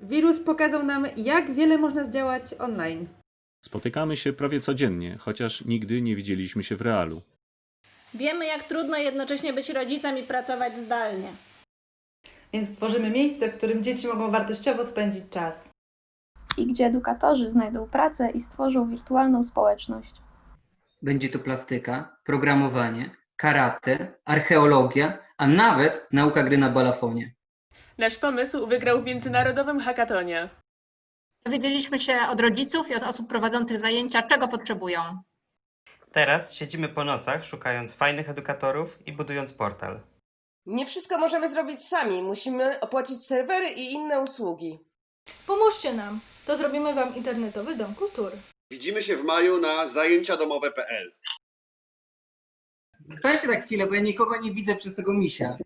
Wirus pokazał nam, jak wiele można zdziałać online. Spotykamy się prawie codziennie, chociaż nigdy nie widzieliśmy się w realu. Wiemy, jak trudno jednocześnie być rodzicem i pracować zdalnie. Więc stworzymy miejsce, w którym dzieci mogą wartościowo spędzić czas. i gdzie edukatorzy znajdą pracę i stworzą wirtualną społeczność. Będzie to plastyka, programowanie, karate, archeologia, a nawet nauka gry na balafonie. Nasz pomysł wygrał w międzynarodowym hackatonie. Dowiedzieliśmy się od rodziców i od osób prowadzących zajęcia, czego potrzebują. Teraz siedzimy po nocach, szukając fajnych edukatorów i budując portal. Nie wszystko możemy zrobić sami, musimy opłacić serwery i inne usługi. Pomóżcie nam, to zrobimy Wam internetowy dom kultury. Widzimy się w maju na zajęciadomowe.pl. Stańcie tak chwilę, bo ja nikogo nie widzę przez tego misia.